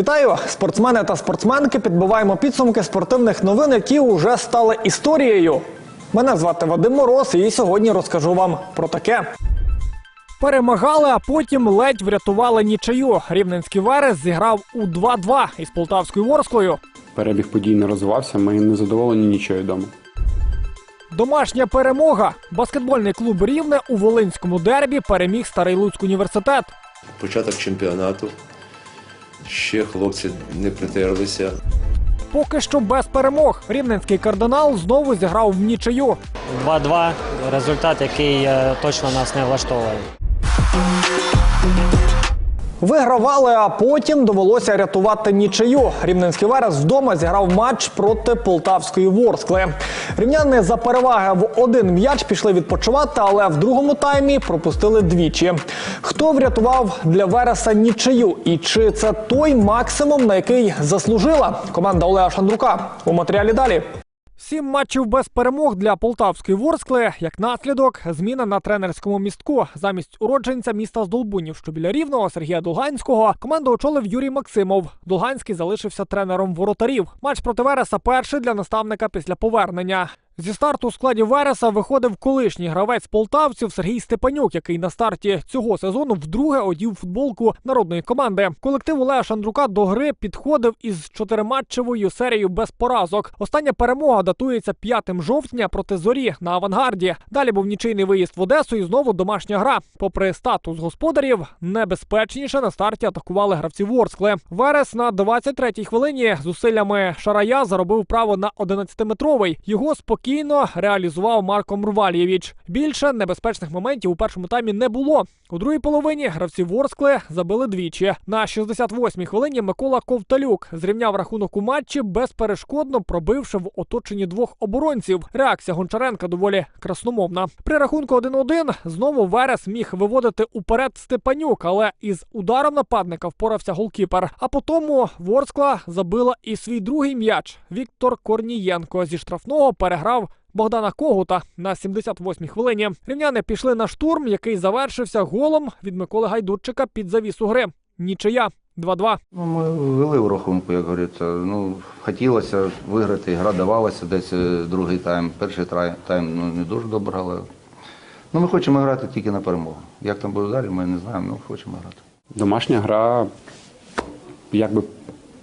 Вітаю, спортсмени та спортсменки. Підбиваємо підсумки спортивних новин, які вже стали історією. Мене звати Вадим Мороз, і сьогодні розкажу вам про таке. Перемагали, а потім ледь врятували нічию. Рівненський Верес зіграв у 2-2 із полтавською Ворсклою. Перебіг подій не розвивався, ми не задоволені нічого вдома. Домашня перемога. Баскетбольний клуб Рівне у Волинському дербі переміг Старий Луцький університет. початок чемпіонату. Ще хлопці не притерлися. Поки що без перемог. Рівненський кардинал знову зіграв в нічию. 2-2 результат, який е, точно нас не влаштовує. Вигравали, а потім довелося рятувати нічию. Рівненський Верес вдома зіграв матч проти полтавської Ворскли. Рівняни за переваги в один м'яч пішли відпочивати, але в другому таймі пропустили двічі. Хто врятував для Вереса нічию? І чи це той максимум, на який заслужила команда Олега Шандрука? У матеріалі далі. Сім матчів без перемог для полтавської Ворскли. Як наслідок, зміна на тренерському містку. Замість уродженця міста Здолбунів, що біля рівного Сергія Долганського, команду очолив Юрій Максимов. Долганський залишився тренером воротарів. Матч проти Вереса перший для наставника після повернення. Зі старту у складі Вереса виходив колишній гравець полтавців Сергій Степанюк, який на старті цього сезону вдруге одів футболку народної команди. Колектив Олега Шандрука до гри підходив із чотириматчевою серією без поразок. Остання перемога датується 5 жовтня проти зорі на авангарді. Далі був нічийний виїзд в Одесу і знову домашня гра. Попри статус господарів, небезпечніше на старті атакували гравці Ворскли. Верес на 23-й хвилині зусиллями Шарая заробив право на 11-метровий. Його спокійно реалізував Марко Мрвалєвіч. Більше небезпечних моментів у першому таймі не було. У другій половині гравці Ворскли забили двічі. На 68-й хвилині Микола Ковталюк зрівняв рахунок у матчі безперешкодно пробивши в оточенні двох оборонців. Реакція Гончаренка доволі красномовна. При рахунку 1-1 знову Верес міг виводити уперед Степанюк, але із ударом нападника впорався голкіпер. А потому Ворскла забила і свій другий м'яч. Віктор Корнієнко зі штрафного переграв. Богдана Когута на 78-й хвилині рівняни пішли на штурм, який завершився голом від Миколи Гайдурчика під завісу гри. Нічия 2-2. Ну, ми вели в рахунку, як говориться. Ну, хотілося виграти, гра давалася десь е, другий тайм. Перший тайм ну, не дуже добре грали. Ну, ми хочемо грати тільки на перемогу. Як там буде далі, ми не знаємо, ну хочемо грати. Домашня гра, якби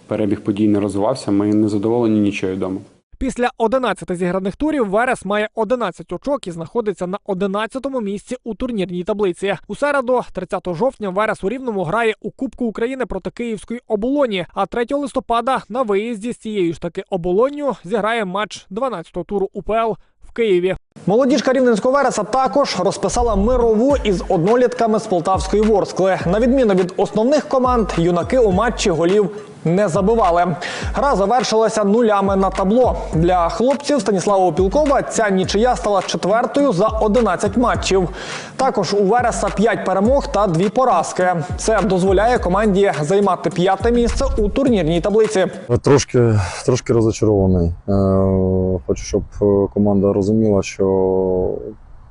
перебіг подій не розвивався, ми не задоволені нічого вдома. Після 11 зіграних турів Верес має 11 очок і знаходиться на 11-му місці у турнірній таблиці. У середу, 30 жовтня, Верес у Рівному грає у Кубку України проти Київської оболоні. А 3 листопада на виїзді з цією ж таки оболонню зіграє матч 12-го туру УПЛ в Києві. Молодіжка Рівненського Вереса також розписала мирову із однолітками з Полтавської Ворскли. На відміну від основних команд, юнаки у матчі голів не забивали. Гра завершилася нулями на табло. Для хлопців Станіслава Опілкова ця нічия стала четвертою за 11 матчів. Також у Вереса 5 перемог та 2 поразки. Це дозволяє команді займати п'яте місце у турнірній таблиці. Трошки, трошки розочарований. Е, Хочу, щоб е, команда розуміла, що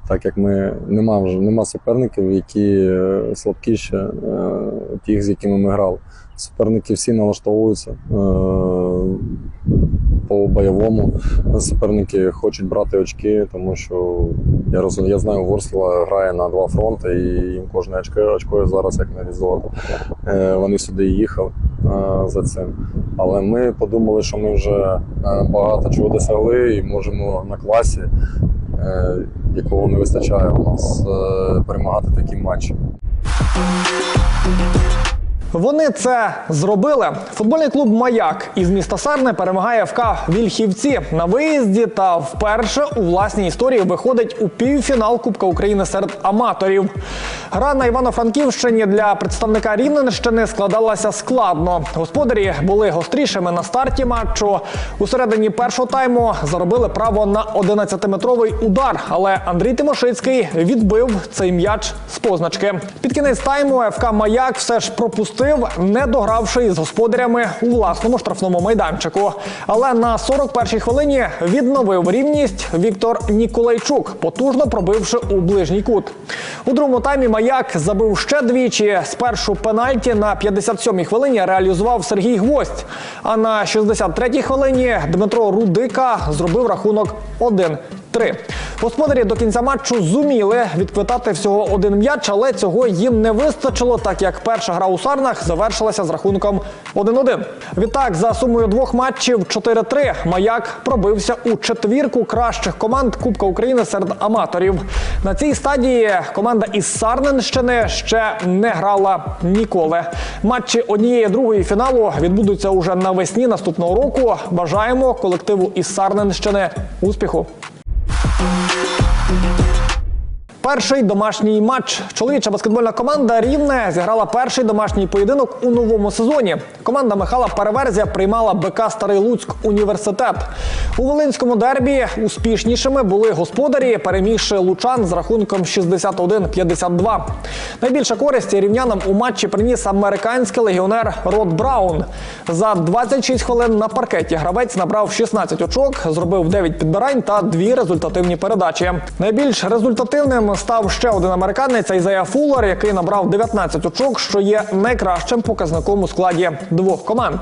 так як ми нема вже нема суперників, які е, слабкіші е, тих, з якими ми грали. Суперники всі налаштовуються е, по бойовому. Суперники хочуть брати очки, тому що я розумію, я знаю, Ворсла грає на два фронти, і їм кожне очко, очко зараз як на золото. Е, Вони сюди їхали за цим. Але ми подумали, що ми вже багато чого досягли і можемо на класі, якого не вистачає у нас, е, перемагати такі матчі. Вони це зробили. Футбольний клуб Маяк із міста Сарни перемагає ФК Вільхівці на виїзді та вперше у власній історії виходить у півфінал Кубка України серед аматорів. Гра на Івано-Франківщині для представника Рівненщини складалася складно. Господарі були гострішими на старті матчу. У середині першого тайму заробили право на 11-метровий удар, але Андрій Тимошицький відбив цей м'яч з позначки. Під кінець тайму ФК Маяк все ж пропустив відпустив, не догравши із господарями у власному штрафному майданчику. Але на 41-й хвилині відновив рівність Віктор Ніколайчук, потужно пробивши у ближній кут. У другому таймі маяк забив ще двічі. Спершу пенальті на 57-й хвилині реалізував Сергій Гвоздь. А на 63-й хвилині Дмитро Рудика зробив рахунок 1-3. Господарі до кінця матчу зуміли відквитати всього один м'яч, але цього їм не вистачило, так як перша гра у Сарнах завершилася з рахунком 1-1. Відтак, за сумою двох матчів 4-3 маяк пробився у четвірку кращих команд Кубка України серед аматорів. На цій стадії команда із Сарненщини ще не грала ніколи. Матчі однієї другої фіналу відбудуться уже навесні наступного року. Бажаємо колективу із Сарненщини успіху. Перший домашній матч. Чоловіча баскетбольна команда Рівне зіграла перший домашній поєдинок у новому сезоні. Команда Михайла Переверзя приймала БК Старий Луцьк університет. У Волинському дербі успішнішими були господарі, перемігши лучан з рахунком 61-52. Найбільше користі рівнянам у матчі приніс американський легіонер Род Браун. За 26 хвилин на паркеті гравець набрав 16 очок, зробив 9 підбирань та дві результативні передачі. Найбільш результативним став ще один американець Ізая Фуллер, який набрав 19 очок, що є найкращим показником у складі двох команд.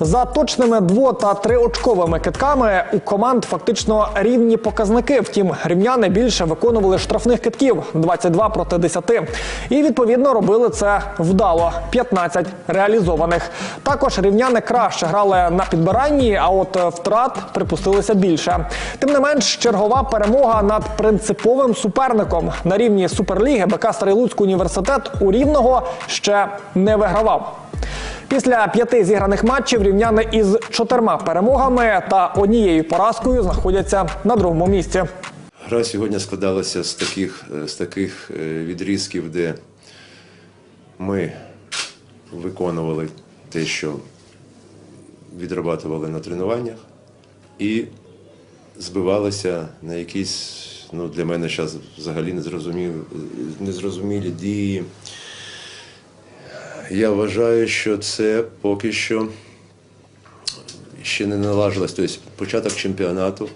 За точними дво та триочковими китками у команд фактично рівні показники. Втім, рівняни більше виконували штрафних китків 22 проти 10. І відповідно робили це вдало 15 реалізованих. Також рівняни краще грали на підбиранні, а от е, втрат припустилося більше. Тим не менш, чергова перемога над принциповим суперником на рівні суперліги БК Старий Луцький університет у рівного ще не вигравав. Після п'яти зіграних матчів рівняни із чотирма перемогами та однією поразкою знаходяться на другому місці. Гра сьогодні складалася з таких, з таких е, відрізків, де ми виконували те, що відрабатували на тренуваннях, і збивалися на якісь, ну, для мене зараз взагалі незрозумілі, незрозумілі дії. Я вважаю, що це поки що ще не налажилось. Тобто початок чемпіонату.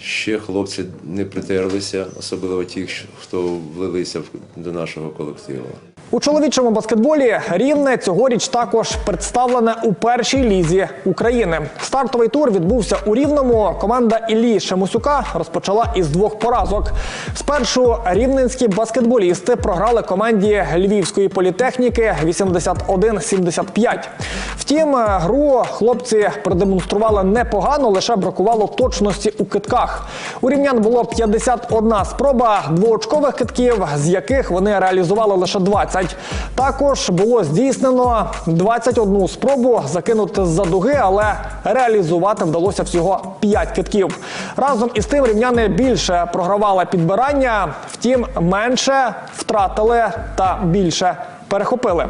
Ще хлопці не притерлися, особливо ті, хто влилися до нашого колективу. У чоловічому баскетболі рівне цьогоріч також представлене у першій лізі України. Стартовий тур відбувся у Рівному. Команда Іллі Шемусюка розпочала із двох поразок. Спершу рівненські баскетболісти програли команді Львівської політехніки 81-75. Втім, гру хлопці продемонстрували непогано, лише бракувало точності у китках. У рівнян було 51 спроба двоочкових китків, з яких вони реалізували лише 20. Також було здійснено 21 спробу закинути з-за дуги, але реалізувати вдалося всього 5 китків. Разом із тим рівняни більше програвали підбирання, втім менше втратили та більше перехопили.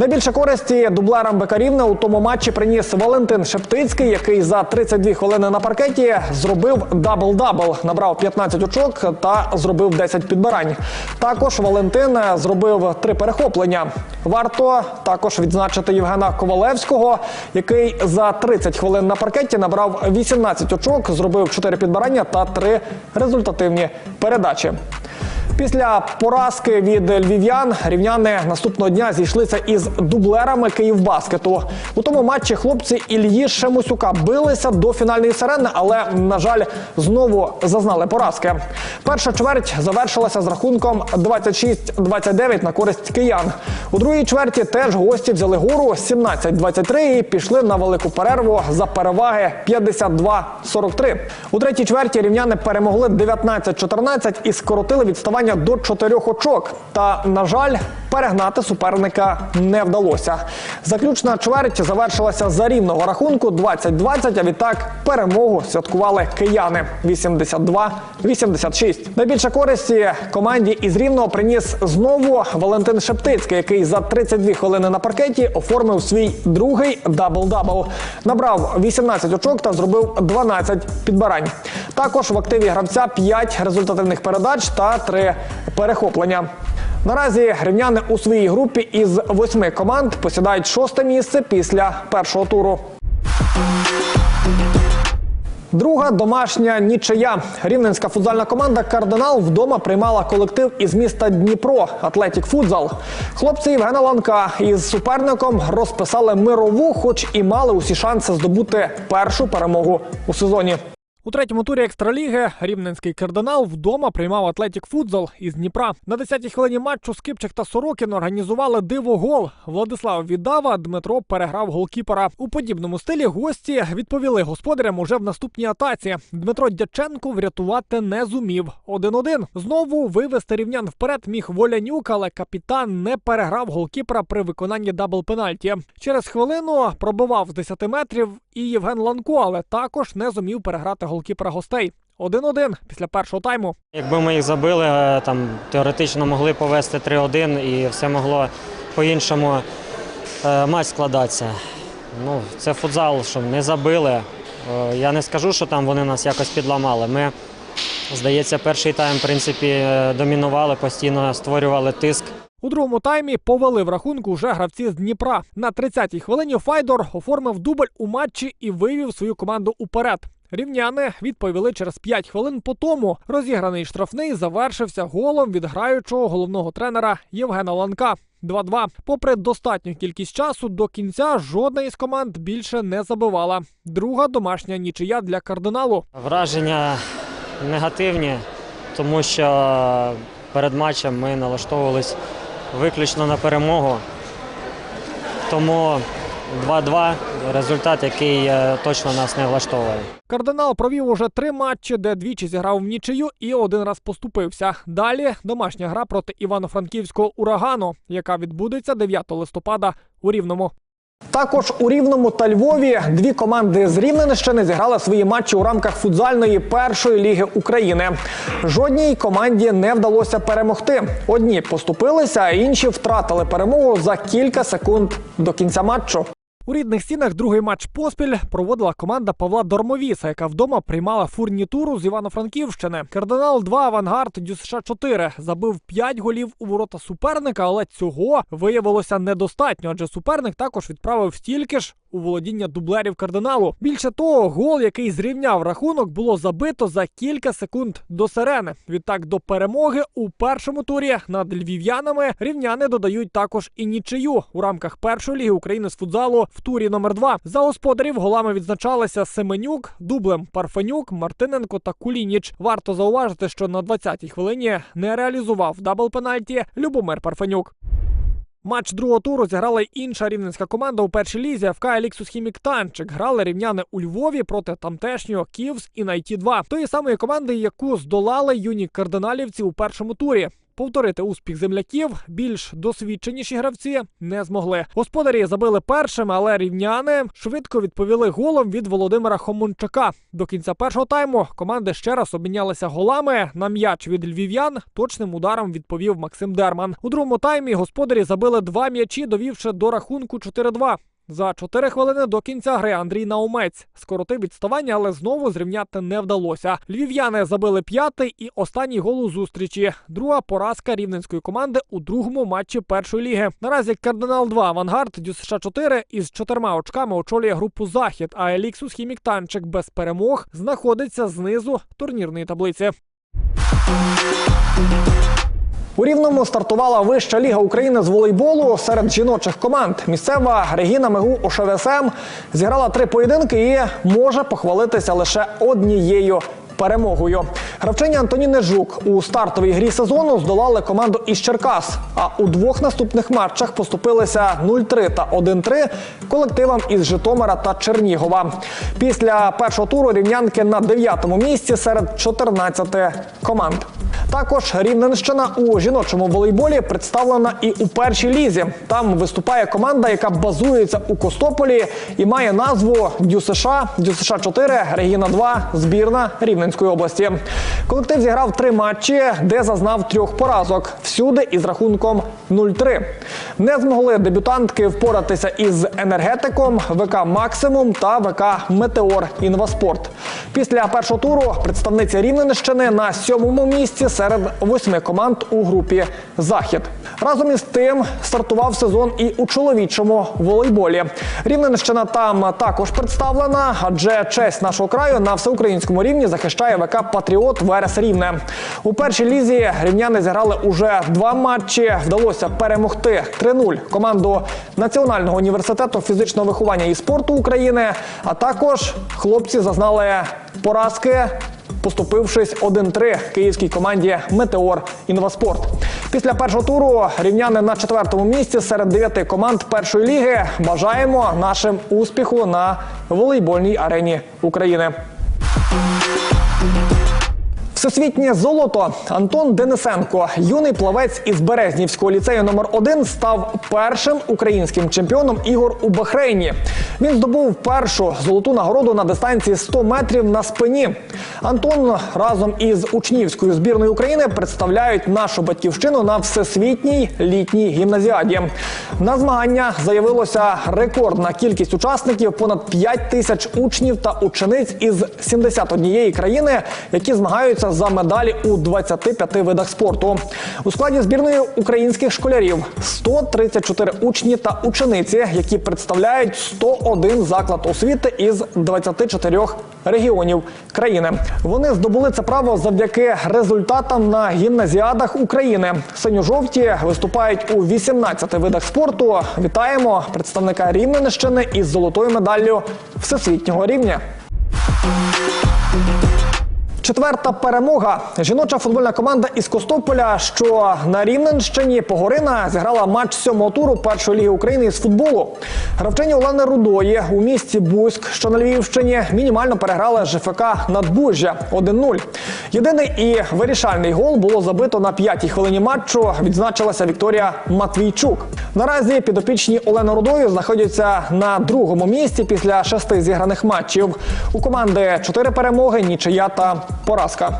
Найбільше користі дублерам Бекарівна у тому матчі приніс Валентин Шептицький, який за 32 хвилини на паркеті зробив дабл-дабл, набрав 15 очок та зробив 10 підбирань. Також Валентин зробив три перехоплення. Варто також відзначити Євгена Ковалевського, який за 30 хвилин на паркеті набрав 18 очок, зробив 4 підбирання та 3 результативні передачі. Після поразки від львів'ян рівняни наступного дня зійшлися із дублерами Київбаскету. У тому матчі хлопці Ільї Шемусюка билися до фінальної сирени, але на жаль знову зазнали поразки. Перша чверть завершилася з рахунком 26-29 на користь киян. У другій чверті теж гості взяли гору 17-23 і пішли на велику перерву за переваги 52-43. У третій чверті рівняни перемогли 19-14 і скоротили відставання до 4 очок. Та, на жаль, перегнати суперника не вдалося. Заключна чверть завершилася за рівного рахунку 20-20, а відтак перемогу святкували кияни 82-86. Найбільше користі команді із рівного приніс знову Валентин Шептицький, який за 32 хвилини на паркеті оформив свій другий дабл-дабл. Набрав 18 очок та зробив 12 підбирань. Також в активі гравця 5 результативних передач та 3 перехоплення. Наразі рівняни у своїй групі із восьми команд посідають шосте місце після першого туру. Друга домашня нічия. Рівненська футзальна команда Кардинал вдома приймала колектив із міста Дніпро Атлетік Футзал. Хлопці Євгена Ланка із суперником розписали мирову, хоч і мали усі шанси здобути першу перемогу у сезоні. У третьому турі екстраліги рівненський кардинал вдома приймав Атлетік Футзал із Дніпра. На 10-й хвилині матчу Скипчик та Сорокін організували диво-гол. Владислав віддав, а Дмитро переграв голкіпера. У подібному стилі гості відповіли господарям уже в наступній атаці. Дмитро Дяченко врятувати не зумів. 1-1. Знову вивести рівнян вперед міг Волянюк, але капітан не переграв голкіпера при виконанні дабл-пенальті. Через хвилину пробивав з 10 метрів і Євген Ланко, але також не зумів переграти голкіпера гостей. 1-1 після першого тайму. Якби ми їх забили, е, там теоретично могли повести 3-1 і все могло по-іншому е, матч складатися. Ну, це футзал, що не забили. Е, Я не скажу, що там вони нас якось підламали. Ми, здається, перший тайм, в принципі, домінували, постійно створювали тиск. У другому таймі повели в рахунку вже гравці з Дніпра. На 30-й хвилині Файдор оформив дубль у матчі і вивів свою команду уперед. Рівняни відповіли через 5 хвилин по тому. Розіграний штрафний завершився голом від граючого головного тренера Євгена Ланка. 2-2. Попри достатню кількість часу, до кінця жодна із команд більше не забивала. Друга домашня нічия для кардиналу. Враження негативні, тому що перед матчем ми налаштовувались виключно на перемогу. Тому 2-2 результат, який е, точно нас не влаштовує. Кардинал провів уже три матчі, де двічі зіграв в нічию і один раз поступився. Далі домашня гра проти Івано-Франківського урагану, яка відбудеться 9 листопада у Рівному. Також у Рівному та Львові дві команди з Рівненщини зіграли свої матчі у рамках футзальної першої ліги України. Жодній команді не вдалося перемогти. Одні поступилися, а інші втратили перемогу за кілька секунд до кінця матчу. У рідних стінах другий матч поспіль проводила команда Павла Дормовіса, яка вдома приймала фурнітуру з Івано-Франківщини. Кардинал 2 авангард ДЮСШ 4 забив 5 голів у ворота суперника, але цього виявилося недостатньо, адже суперник також відправив стільки ж у володіння дублерів кардиналу. Більше того, гол, який зрівняв рахунок, було забито за кілька секунд до сирени. Відтак до перемоги у першому турі над львів'янами рівняни додають також і нічию у рамках першої ліги України з футзалу в турі номер 2 За господарів голами відзначалися Семенюк, дублем Парфенюк, Мартиненко та Кулініч. Варто зауважити, що на 20-й хвилині не реалізував дабл пенальті Любомир Парфенюк. Матч другого туру зіграла й інша рівненська команда у першій лізі ФК Еліксус Хімік Танчик. Грали рівняни у Львові проти тамтешнього Ківс і Найті 2 тої самої команди, яку здолали юні кардиналівці у першому турі. Повторити успіх земляків більш досвідченіші гравці не змогли. Господарі забили першими, але рівняни швидко відповіли голом від Володимира Хомунчака. До кінця першого тайму команди ще раз обмінялися голами. На м'яч від львів'ян точним ударом відповів Максим Дерман. У другому таймі господарі забили два м'ячі, довівши до рахунку 4-2. За 4 хвилини до кінця гри Андрій Наумець скоротив відставання, але знову зрівняти не вдалося. Львів'яни забили п'ятий і останній гол у зустрічі. Друга поразка рівненської команди у другому матчі першої ліги. Наразі кардинал 2 авангард ДЮСШ 4 із чотирма очками очолює групу Захід. А Еліксус Хімік Танчик без перемог знаходиться знизу турнірної таблиці. У Рівному стартувала вища ліга України з волейболу серед жіночих команд. Місцева Регіна Мегу ОШВСМ зіграла три поєдинки і може похвалитися лише однією. Перемогою гравчині Антоніни Жук у стартовій грі сезону здолали команду із Черкас. А у двох наступних матчах поступилися 0-3 та 1-3 колективам із Житомира та Чернігова. Після першого туру рівнянки на дев'ятому місці серед 14 команд. Також Рівненщина у жіночому волейболі представлена і у першій лізі. Там виступає команда, яка базується у Костополі і має назву ДЮСШ, ДЮСШ 4, Регіна 2, збірна Рівненської області. Колектив зіграв три матчі, де зазнав трьох поразок. Всюди із рахунком 0-3. Не змогли дебютантки впоратися із енергетиком, ВК Максимум та ВК Метеор Інваспорт. Після першого туру представниця Рівненщини на сьомому місці серед восьми команд у групі Захід. Разом із тим стартував сезон і у чоловічому волейболі. Рівненщина там також представлена, адже честь нашого краю на всеукраїнському рівні захищає ВК Патріот Верес Рівне. У першій лізі рівняни зіграли уже два матчі. Вдалося перемогти 3-0 команду Національного університету фізичного виховання і спорту України. А також хлопці зазнали поразки поступившись 1-3 київській команді Метеор Інваспорт. Після першого туру рівняни на четвертому місці серед дев'яти команд першої ліги. Бажаємо нашим успіху на волейбольній арені України. Всесвітнє золото Антон Денисенко, юний плавець із Березнівського ліцею номер 1 став першим українським чемпіоном ігор у Бахрейні. Він здобув першу золоту нагороду на дистанції 100 метрів на спині. Антон разом із учнівською збірною України представляють нашу батьківщину на всесвітній літній гімназіаді. На змагання заявилося рекордна кількість учасників понад 5 тисяч учнів та учениць із 71 країни, які змагаються за медалі у 25 видах спорту. У складі збірної українських школярів 134 учні та учениці, які представляють 101 заклад освіти із 24 регіонів країни. Вони здобули це право завдяки результатам на гімназіадах України. Синьо-жовті виступають у 18 видах спорту. Вітаємо представника Рівненщини із золотою медаллю всесвітнього рівня. Четверта перемога. Жіноча футбольна команда із Костополя, що на Рівненщині Погорина зіграла матч сьомого туру першої ліги України із футболу. Гравчині Олени Рудої у місті Буськ, що на Львівщині, мінімально переграли ЖФК Надбужжя 1-0. Єдиний і вирішальний гол було забито на п'ятій хвилині матчу. Відзначилася Вікторія Матвійчук. Наразі підопічні Олени Рудою знаходяться на другому місці після шести зіграних матчів. У команди чотири перемоги, нічия та поразка.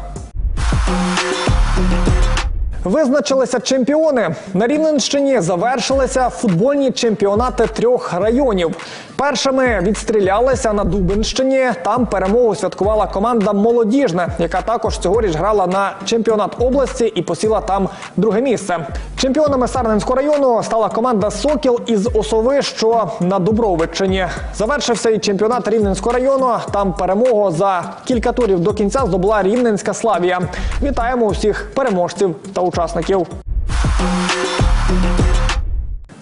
Визначилися чемпіони. На Рівненщині завершилися футбольні чемпіонати трьох районів. Першими відстрілялися на Дубинщині. Там перемогу святкувала команда Молодіжне, яка також цьогоріч грала на чемпіонат області і посіла там друге місце. Чемпіонами Сарненського району стала команда Сокіл із Осови, що на Дубровиччині. Завершився і чемпіонат Рівненського району. Там перемогу за кілька турів до кінця здобула Рівненська Славія. Вітаємо усіх переможців та учасників.